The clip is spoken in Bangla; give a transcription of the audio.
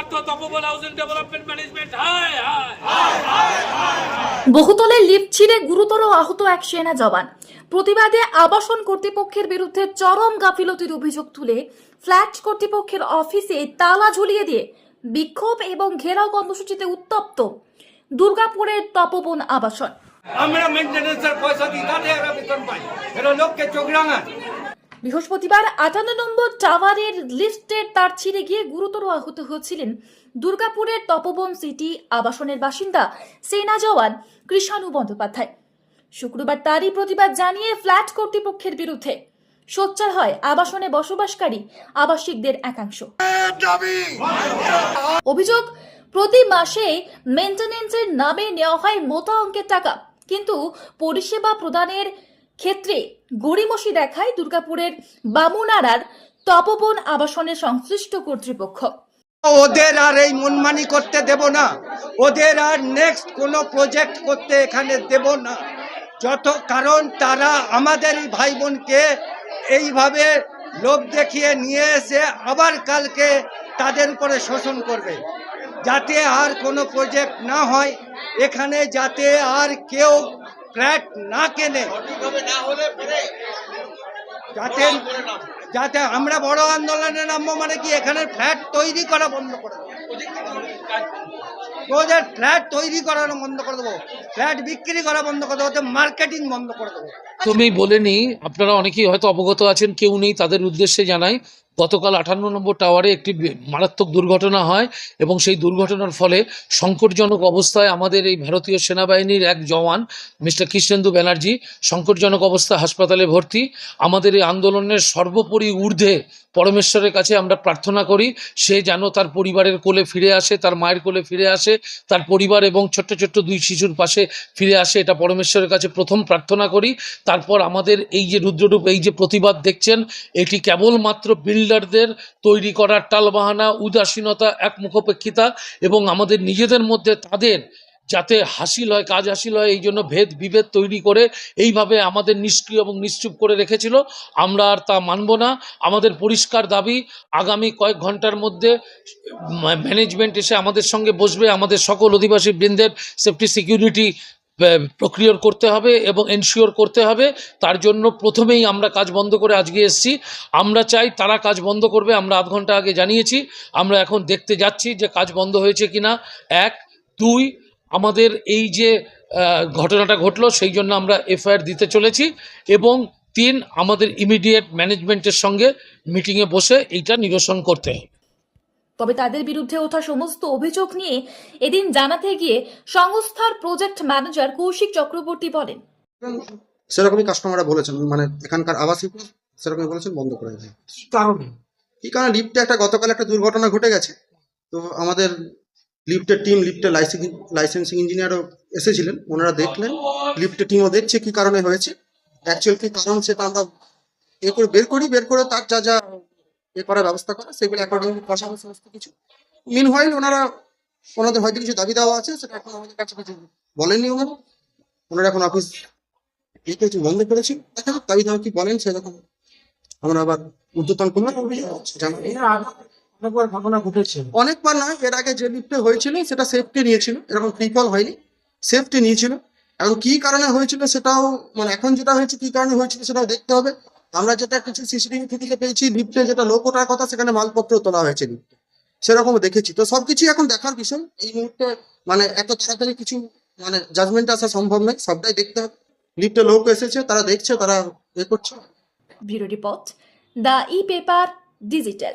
ক্ষুধার্ত তপবন হাউজিং ডেভেলপমেন্ট ম্যানেজমেন্ট। হায় বহুতলে লিফট ছিঁড়ে গুরুতর আহত এক সেনা জওয়ান। প্রতিবাদে আবাসন কর্তৃপক্ষের বিরুদ্ধে চরম গাফিলতির অভিযোগ তুলে ফ্ল্যাট কর্তৃপক্ষের অফিসে তালা ঝুলিয়ে দিয়ে বিক্ষোভ এবং ঘেরাও কর্মসূচিতে উত্তপ্ত দুর্গাপুরের তপবন আবাসন। আমরা মেনটেন্যান্সের পয়সা দিই তাতে এরা বেতন পাই। এরা লোককে চোখ রাঙায়। বৃহস্পতিবার আটান্ন নম্বর টাওয়ারের লিফটের তার ছিঁড়ে গিয়ে গুরুতর আহত হয়েছিলেন দুর্গাপুরের তপবন সিটি আবাসনের বাসিন্দা সেনা জওয়ান কৃষাণু বন্দ্যোপাধ্যায়। শুক্রবার তারই প্রতিবাদ জানিয়ে ফ্ল্যাট কর্তৃপক্ষের বিরুদ্ধে সোচ্চার হয় আবাসনে বসবাসকারী আবাসিকদের একাংশ। অভিযোগ, প্রতি মাসে মেনটেনেন্সের নামে নেওয়া হয় মোটা অঙ্কের টাকা, কিন্তু পরিষেবা প্রদানের ক্ষেত্রে গড়িমসি দেখায় দুর্গাপুরের বামুনারার তপবন আবাসনের সংশ্লিষ্ট কর্তৃপক্ষ। ওদের আর এই মনমানি করতে দেব না। ওদের আর নেক্সট কোনো প্রজেক্ট করতে এখানে দেব না। যত, কারণ তারা আমাদের ভাই বোনকে এইভাবে লোভ দেখিয়ে নিয়ে এসে আবার কালকে তাদের উপরে শোষণ করবে। যাতে আর কোনো প্রজেক্ট না হয়, এখানে যাতে আর কেউ ফ্ল্যাট না কেনে, যাতে যাতে আমরা বড় আন্দোলনে নামবো মানে কি, এখানে ফ্ল্যাট তৈরি করা বন্ধ করে ওদের ফ্ল্যাট তৈরি করানো বন্ধ করে দেবো, ফ্ল্যাট বিক্রি করা বন্ধ করে দেবো মার্কেটিং বন্ধ করে দেবো। তুমি বলেনি আপনারা অনেকেই হয়তো অবগত আছেন, কেউ নেই, তাদের উদ্দেশ্যে জানাই গতকাল আঠান্ন নম্বর টাওয়ারে একটি মারাত্মক দুর্ঘটনা হয় এবং সেই দুর্ঘটনার ফলে সংকটজনক অবস্থায় আমাদের এই ভারতীয় সেনাবাহিনীর এক জওয়ান, মিস্টার কৃষ্ণেন্দু ব্যানার্জি, সংকটজনক অবস্থায় হাসপাতালে ভর্তি। আমাদের এই আন্দোলনের সর্বোপরি ঊর্ধ্বে পরমেশ্বরের কাছে আমরা প্রার্থনা করি, সে যেন তার পরিবারের কোলে ফিরে আসে, তার মায়ের কোলে ফিরে আসে, তার পরিবার এবং ছোট্ট ছোট্ট দুই শিশুর পাশে ফিরে আসে, এটা পরমেশ্বরের কাছে প্রথম প্রার্থনা করি। তারপর আমাদের এই যে রুদ্ররূপ, এই যে প্রতিবাদ দেখছেন, এটি কেবলমাত্র বিল্ডারদের তৈরি করার টালবাহানা, উদাসীনতা একমুখপেক্ষিতা এবং আমাদের নিজেদের মধ্যে তাদের যাতে হাসিল হয়, কাজ হাসিল হয়, এই জন্য ভেদ বিভেদ তৈরি করে এইভাবে আমাদের নিষ্ক্রিয় এবং নিশ্চুপ করে রেখেছিল। আমরা আর তা মানব না। আমাদের পরিষ্কার দাবি, আগামী কয়েক ঘণ্টার মধ্যে ম্যানেজমেন্ট এসে আমাদের সঙ্গে বসবে। আমাদের সকল অধিবাসী বৃন্দের সেফটি সিকিউরিটি প্রক্রিয়ার করতে হবে এবং এনশিওর করতে হবে। তার জন্য প্রথমেই আমরা কাজ বন্ধ করে আজকে এসেছি। আমরা চাই তারা কাজ বন্ধ করবে, আমরা আধ ঘণ্টা আগে জানিয়েছি। আমরা এখন দেখতে যাচ্ছি যে কাজ বন্ধ হয়েছে কিনা। এক, দুই, আমাদের এই যে ঘটনাটা ঘটলো সেই জন্য আমরা এফআইআর দিতে চলেছি। এবং তিন, আমাদের ইমিডিয়েট ম্যানেজমেন্টের সঙ্গে মিটিংয়ে বসে এইটা নিরসন করতে হবে। তবে তাদের বিরুদ্ধে ওঠা সমস্ত অভিযোগ নিয়ে এদিন জানাতে গিয়ে সংস্থার প্রজেক্ট ম্যানেজার কৌশিক চক্রবর্তী বলেন। সেরকমই কাস্টমাররা বলেছেন মানে এখানকার আবাসিক সেরকমই বলেছেন বন্ধ করে দেয় কারণে? কি কারণে? লিফটে একটা গতকাল একটা দুর্ঘটনা ঘটে গেছে। তো আমাদের লিফটের টিম লিফটের লাইসেন্সিং লাইসেন্সিং ইঞ্জিনিয়ারও এসেছিলেন ওনারা দেখলেন লিফটের টিমও দেখছে কি কারণে হয়েছে। অ্যাকচুয়াল কি কারণ সেটা আমরা এ করে বের করি বের করে তার যা যা এ করার ব্যবস্থা করা সেগুলো অ্যাকর্ডিং বসাবো সমস্ত কিছু। মিন হোয়াইল ওনারা ওনাদের হয়তো কিছু দাবি দেওয়া আছে সেটা এখন আমাদের কাছে কিছু বলেননি ওনারা। ওনারা এখন অফিস এই কিছু বন্ধ করেছি? দেখা যাক দাবি দেওয়া কি বলেন সেরকম আমরা আবার উদ্যতন করলাম। অনেকবার ঘটনা ঘটেছে। অনেকবার নয় এর আগে যে লিফটে হয়েছিল সেটা সেফটি নিয়েছিল। এরকম ফ্রিফল হয়নি সেফটি নিয়েছিল। এখন কি কারণে হয়েছিল সেটাও মানে এখন যেটা হয়েছে কি কারণে হয়েছিল সেটাও দেখতে হবে। আমরা যেটা কিছু সিসিটিভি থেকে পেয়েছি লিফটে যেটা লোক ওঠার কথা, সেখানে মালপত্র তোলা হয়েছে লিফটে সেরকম দেখেছি। তো সবকিছু এখন দেখার বিষয়। এই মুহূর্তে মানে এত তাড়াতাড়ি কিছু মানে জাজমেন্ট আসা সম্ভব নয়। সবটাই দেখতে হবে। লিফটে লোক এসেছে, তারা দেখছে, তারা এ করছে। Video report, the e paper digital.